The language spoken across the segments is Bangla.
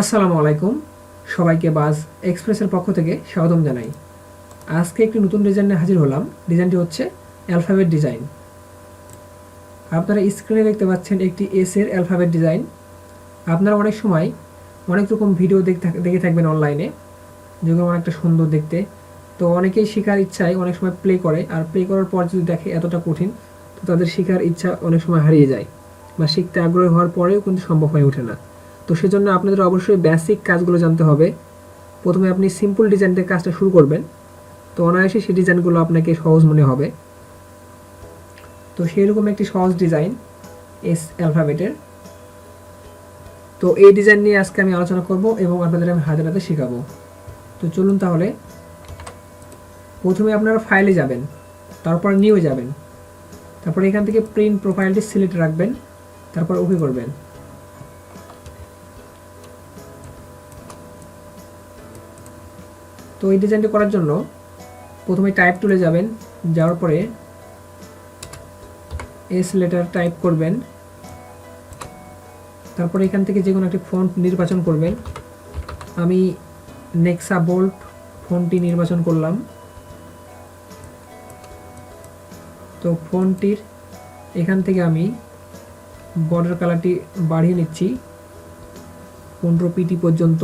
আসসালামু আলাইকুম। সবাইকে বাজ এক্সপ্রেসের পক্ষ থেকে স্বাগতম জানাই। আজকে একটি নতুন ডিজাইন নিয়ে হাজির হলাম। ডিজাইনটি হচ্ছে অ্যালফাবেট ডিজাইন। আপনারা স্ক্রিনে দেখতে পাচ্ছেন একটি এস এর অ্যালফাবেট ডিজাইন। আপনারা অনেক সময় অনেক রকম ভিডিও দেখে থাকবেন অনলাইনে। যেগুলো অনেকটা সুন্দর দেখতে। তো অনেকেই শেখার ইচ্ছায় অনেক সময় প্লে করে। আর প্লে করার পর যদি দেখে এতটা কঠিন, তো তাদের শেখার ইচ্ছা অনেক সময় হারিয়ে যায়। বা শিখতে আগ্রহী হওয়ার পরেও কিন্তু সম্ভব হয়ে ওঠে না। তো সেজন্য আপনাদের অবশ্যই বেসিক কাজগুলো জানতে হবে। প্রথমে আপনি সিম্পল ডিজাইন থেকে কাজটা শুরু করবেন। তো অনায়াসে সেই ডিজাইনগুলো আপনাকে সহজ মনে হবে। তো সেরকম একটি সহজ ডিজাইন এস অ্যালফাবেটের তো এই ডিজাইন নিয়ে আজকে আমি আলোচনা করব এবং আপনাদের আমি হাতে হাতে শেখাবো। তো চলুন তাহলে। প্রথমে আপনারা ফাইলে যাবেন, তারপর নিউ যাবেন। তারপর এখান থেকে প্রিন্ট প্রোফাইলটি সিলেক্ট রাখবেন, তারপর ওকে করবেন। তো এই ডিজাইনটি করার জন্য প্রথমে টাইপ তুলে যাবেন, যাওয়ার পরে এস লেটার টাইপ করবেন। তারপরে এখান থেকে যে কোনো একটি ফন্ট নির্বাচন করবেন। আমি নেক্সা বোল্ট ফোনটি নির্বাচন করলাম। তো ফোনটির এখান থেকে আমি বর্ডার কালারটি বাড়িয়ে নিচ্ছি, পনেরো পিটি পর্যন্ত।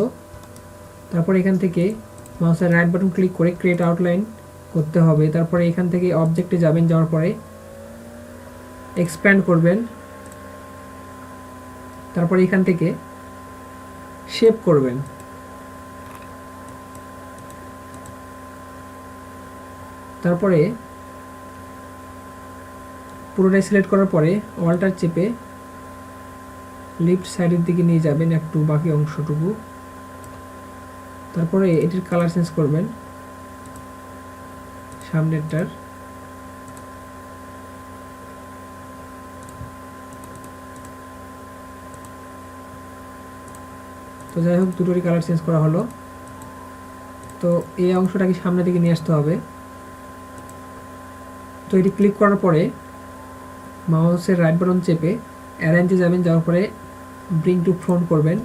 তারপর এখান থেকে মাউসের রাইট বাটন ক্লিক করে ক্রিয়েট আউটলাইন করতে হবে। তারপরে এখান থেকে অবজেক্টে যাবেন, যাওয়ার পরে এক্সপ্যান্ড করবেন। তারপরে এখান থেকে শেপ করবেন। তারপরে পুরোটাই সিলেক্ট করার পরে ওয়ালটার চেপে লিফট সাইডের দিকে নিয়ে যাবেন একটু বাকি অংশটুকু। তারপরে এটির কালার চেঞ্জ করবেন। সামনেরটার। তো যাই হোক, দুটোরই কালার চেঞ্জ করা হলো। তো এই অংশটাকে সামনের দিকে নিয়ে আসতে হবে। তো এটি ক্লিক করার পরে মাউসের রাইট বাটন চেপে অ্যারেঞ্জে যাবেন, যাওয়ার পরে ব্রিং টু ফ্রন্ট করবেন।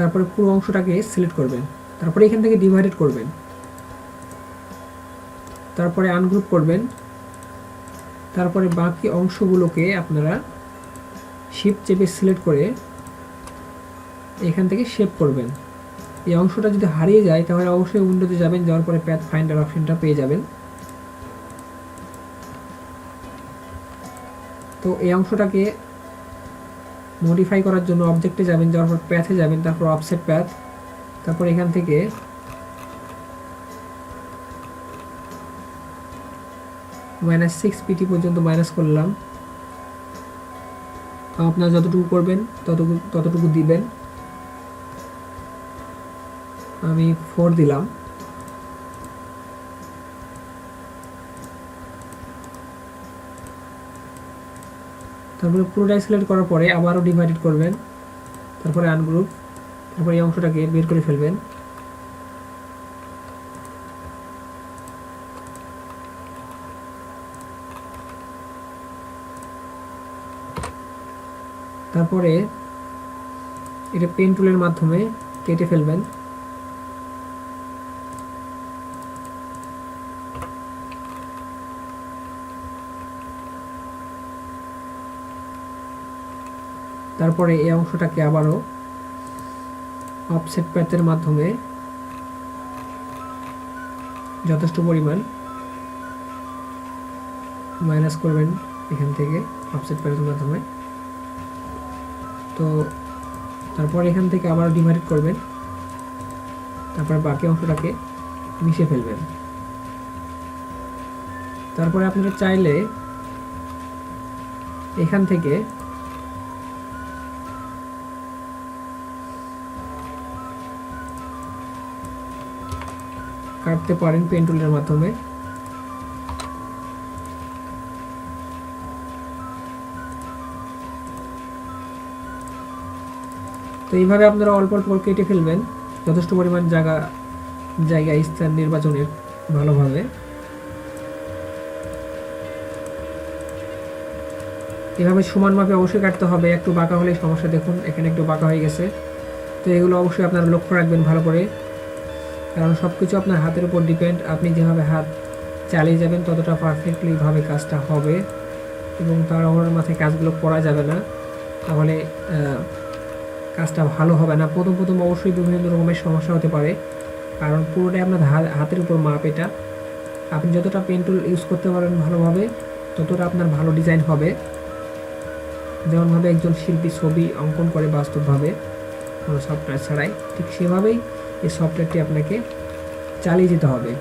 তারপরে পুরো অংশটাকে সিলেক্ট করবেন। তারপরে এখান থেকে ডিভাইডেড করবেন। তারপরে আনগ্রুপ করবেন। তারপরে বাকি অংশগুলোকে আপনারা শিপ চেপে সিলেক্ট করে এখান থেকে শেপ করবেন। এই অংশটা যদি হারিয়ে যায়, তাহলে অবশ্যই উইন্ডোতে যাবেন, যাওয়ার পরে প্যাথ ফাইন্ডার অপশনটা পেয়ে যাবেন। তো এই অংশটাকে মডিফাই করার জন্য অবজেক্টে যাবেন, যাওয়ার পর প্যাথে যাবেন, তারপর অফসেট প্যাথ তারপর এখান থেকে মাইনাস সিক্স পিটি পর্যন্ত মাইনাস করলাম। আপনারা যতটুকু করবেন, ততটুকু ততটুকু দিবেন। আমি ফোর দিলাম। তারপরে পুরোটাই সিলেক্ট করার পরে আবারও ডিভাইডেড করবেন। তারপরে আনগ্রুপ তারপরে এই অংশটাকে বের করে ফেলবেন। তারপরে এটা পেন টুলের মাধ্যমে কেটে ফেলবেন। তারপরে এই অংশটাকে আবারও অফসেট প্যাথের মাধ্যমে যথেষ্ট পরিমাণ মাইনাস করবেন এখান থেকে অফসেট প্যাথের মাধ্যমে। তো তারপর এখান থেকে আবার ডিভাইড করবেন। তারপরে বাকি অংশটাকে মিশে ফেলবেন। তারপরে আপনারা চাইলে এখান থেকে কাটতে পারেন পেন টুলের মাধ্যমে। তো এইভাবে আপনারা অল্প অল্প কেটে ফেলবেন। যথেষ্ট পরিমাণ জায়গা জায়গা, স্থান নির্বাচনের ভালোভাবে। এভাবে সমান মাপে অবশ্যই কাটতে হবে। একটু বাঁকা হলেই সমস্যা, দেখুন, এখানে একটু বাঁকা হয়ে গেছে। তো এগুলো অবশ্যই আপনারা লক্ষ্য রাখবেন ভালো করে। কারণ সব কিছু আপনার হাতের উপর ডিপেন্ড আপনি যেভাবে হাত চালিয়ে যাবেন, ততটা পারফেক্টলিভাবে কাজটা হবে এবং তার আমার মাথায় কাজগুলো করা যাবে না। তাহলে কাজটা ভালো হবে না। প্রথম প্রথম অবশ্যই বিভিন্ন রকমের সমস্যা হতে পারে। কারণ পুরোটাই আপনার হাতের উপর মাপ এটা। আপনি যতটা পেন টুল ইউজ করতে পারেন ভালোভাবে, ততটা আপনার ভালো ডিজাইন হবে। যেমনভাবে একজন শিল্পী ছবি অঙ্কন করে বাস্তবভাবে, কোনো সফটওয়্যার ছাড়াই। ঠিক সেভাবেই এই সফটওয়্যারটি আপনাকে চালিয়ে যেতে হবে।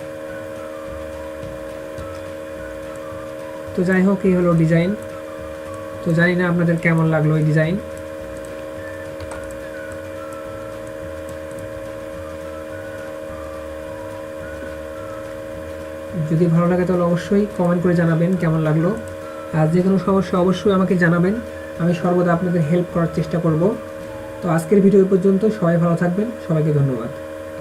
তো যাই হোক, এই হলো ডিজাইন। তো জানি না আপনাদের কেমন লাগল এই ডিজাইন। যদি ভালো লাগে তাহলে অবশ্যই কমেন্ট করে জানাবেন কেমন লাগল। আর যে কোনো সমস্যা অবশ্যই আমাকে জানাবেন। আমি সর্বদা আপনাদের হেল্প করার চেষ্টা করব। তো আজকের ভিডিও পর্যন্ত। সবাই ভালো থাকবেন। সবাইকে ধন্যবাদ।